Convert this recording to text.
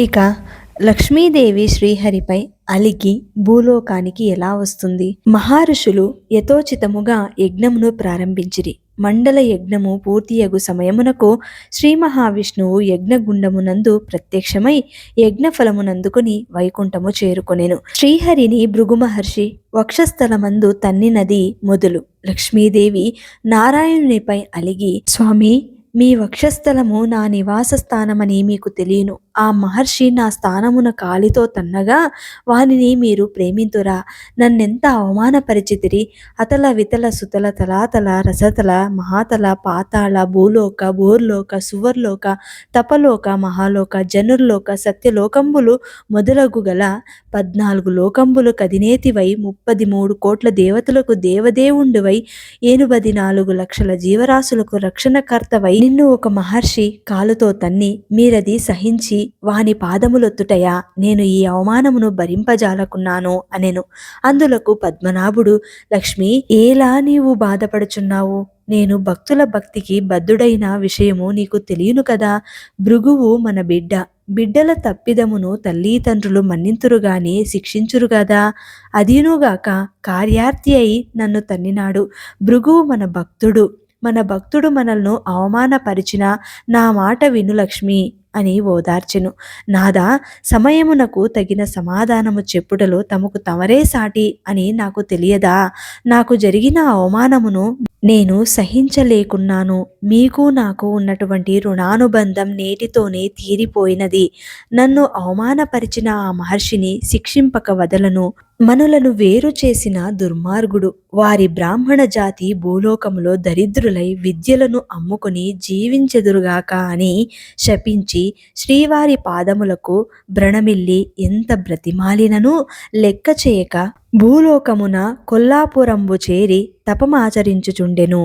ఇక లక్ష్మీదేవి శ్రీహరిపై అలిగి భూలోకానికి ఎలా వస్తుంది? మహర్షులు యథోచితముగా యజ్ఞమును ప్రారంభించిరి. మండల యజ్ఞము పూర్తియగు సమయమునకు శ్రీ మహావిష్ణువు యజ్ఞగుండమునందు ప్రత్యక్షమై యజ్ఞఫలమునందుకుని వైకుంఠము చేరుకొనెను. శ్రీహరిని భృగు మహర్షి వక్షస్థలమందు తన్నినది మొదలు. లక్ష్మీదేవి నారాయణునిపై అలిగి స్వామి మీ వక్షస్థలము నా నివాస స్థానమని మీకు తెలియను. ఆ మహర్షి నా స్థానమున కాలితో తన్నగా వానిని మీరు ప్రేమింతురా. నన్నెంత అవమానపరిచితిరి. అతల వితల సుతల తలాతల రసతల మహాతల పాతాళ భూలోక భూర్లోక సువర్లోక తపలోక మహాలోక జనుర్లోక సత్యలోకంబులు మొదలగు గల పద్నాలుగు లోకంబులు కదినేతివై ముప్పది మూడు కోట్ల దేవతలకు దేవదేవుండువై ఏనుబది నాలుగు లక్షల జీవరాశులకు రక్షణకర్తవై నిన్ను ఒక మహర్షి కాలుతో తన్ని మీరది సహించి వాని పాదములొత్తుటయా? నేను ఈ అవమానమును భరింపజాలకున్నాను అనెను. అందులకు పద్మనాభుడు లక్ష్మి ఏలా నీవు బాధపడుచున్నావు? నేను భక్తుల భక్తికి బద్ధుడైన విషయము నీకు తెలియను కదా? భృగువు మన బిడ్డ. బిడ్డల తప్పిదమును తల్లిదండ్రులు మన్నింతురుగాని శిక్షించురు కదా అదీనుగాక కార్యార్థి అయి నన్ను తన్నినాడు. భృగువు మన భక్తుడు. మన భక్తుడు మనల్ని అవమానపరిచిన నా మాట విను లక్ష్మి. అని ఓదార్చెను. నాదా సమయమునకు తగిన సమాధానము చెప్పుటలో తమకు తమరే సాటి అని నాకు తెలియదా? నాకు జరిగిన అవమానమును నేను సహించలేకున్నాను. మీకు నాకు ఉన్నటువంటి రుణానుబంధం నేటితోనే తీరిపోయినది. నన్ను అవమానపరిచిన ఆ మహర్షిని శిక్షింపక వదలను. మనులను వేరు చేసిన దుర్మార్గుడు. వారి బ్రాహ్మణ జాతి భూలోకములో దరిద్రులై విద్యలను అమ్ముకుని జీవించెదురుగాక అని శపించి శ్రీవారి పాదములకు బ్రణమిల్లి ఎంత బ్రతిమాలినను లెక్క చేయక భూలోకమున కొల్లాపురంబు చేరి తపమాచరించుచుండెను